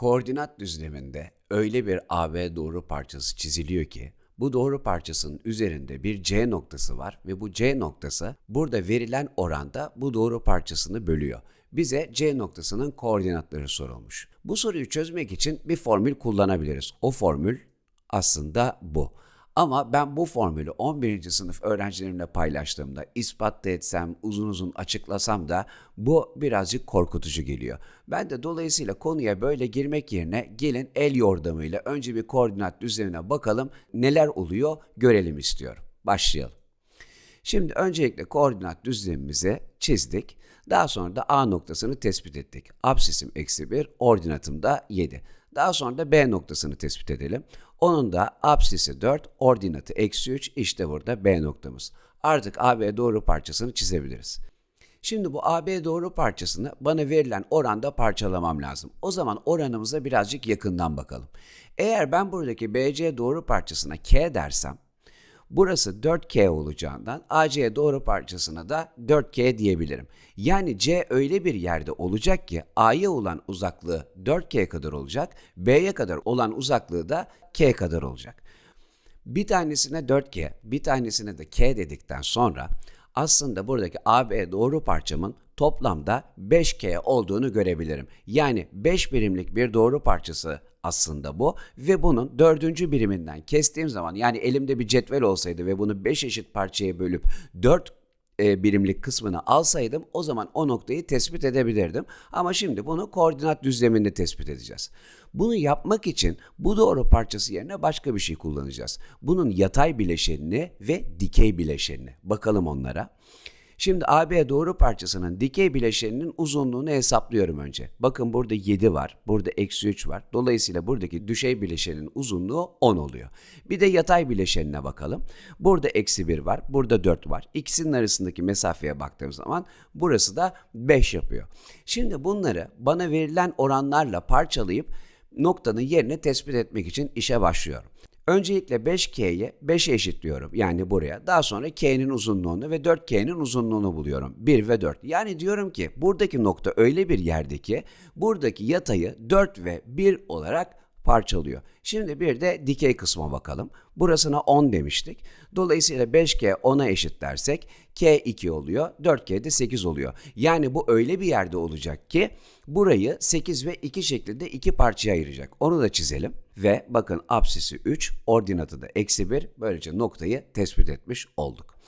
Koordinat düzleminde öyle bir AB doğru parçası çiziliyor ki bu doğru parçasının üzerinde bir C noktası var ve bu C noktası burada verilen oranda bu doğru parçasını bölüyor. Bize C noktasının koordinatları sorulmuş. Bu soruyu çözmek için bir formül kullanabiliriz. O formül aslında bu. Ama ben bu formülü 11. sınıf öğrencilerimle paylaştığımda ispat da etsem, uzun uzun açıklasam da bu birazcık korkutucu geliyor. Ben de dolayısıyla konuya böyle girmek yerine gelin el yordamıyla önce bir koordinat düzlemine bakalım neler oluyor görelim istiyorum. Başlayalım. Şimdi öncelikle koordinat düzlemimizi çizdik. Daha sonra da A noktasını tespit ettik. Absisim eksi 1, ordinatım da 7. Daha sonra da B noktasını tespit edelim. Onun da absisi 4, ordinatı eksi 3, işte burada B noktamız. Artık AB doğru parçasını çizebiliriz. Şimdi bu AB doğru parçasını bana verilen oranda parçalamam lazım. O zaman oranımıza birazcık yakından bakalım. Eğer ben buradaki BC doğru parçasına K dersem, Burası 4K olacağından AC doğru parçasına da 4K diyebilirim. Yani C öyle bir yerde olacak ki A'ya olan uzaklığı 4K kadar olacak, B'ye kadar olan uzaklığı da K kadar olacak. Bir tanesine 4K, bir tanesine de K dedikten sonra aslında buradaki AB doğru parçamın toplamda 5K olduğunu görebilirim. Yani 5 birimlik bir doğru parçası aslında bu ve bunun dördüncü biriminden kestiğim zaman yani elimde bir cetvel olsaydı ve bunu 5 eşit parçaya bölüp 4 e, birimlik kısmını alsaydım o zaman o noktayı tespit edebilirdim. Ama şimdi bunu koordinat düzleminde tespit edeceğiz. Bunu yapmak için bu doğru parçası yerine başka bir şey kullanacağız. Bunun yatay bileşenini ve dikey bileşenini. Bakalım onlara. Şimdi AB doğru parçasının dikey bileşeninin uzunluğunu hesaplıyorum önce. Bakın burada 7 var, burada eksi 3 var. Dolayısıyla buradaki düşey bileşenin uzunluğu 10 oluyor. Bir de yatay bileşenine bakalım. Burada eksi 1 var, burada 4 var. İkisinin arasındaki mesafeye baktığım zaman burası da 5 yapıyor. Şimdi bunları bana verilen oranlarla parçalayıp noktanın yerini tespit etmek için işe başlıyorum. Öncelikle 5K'ye 5'e eşitliyorum yani buraya. Daha sonra K'nin uzunluğunu ve 4K'nin uzunluğunu buluyorum. 1 ve 4. Yani diyorum ki buradaki nokta öyle bir yerde ki buradaki yatayı 4 ve 1 olarak parçalıyor. Şimdi bir de dikey kısma bakalım. Burasına 10 demiştik. Dolayısıyla 5K 10'a eşit dersek K 2 oluyor, 4K de 8 oluyor. Yani bu öyle bir yerde olacak ki burayı 8 ve 2 şeklinde iki parçaya ayıracak. Onu da çizelim ve bakın apsisi 3, ordinatı da eksi 1. Böylece noktayı tespit etmiş olduk.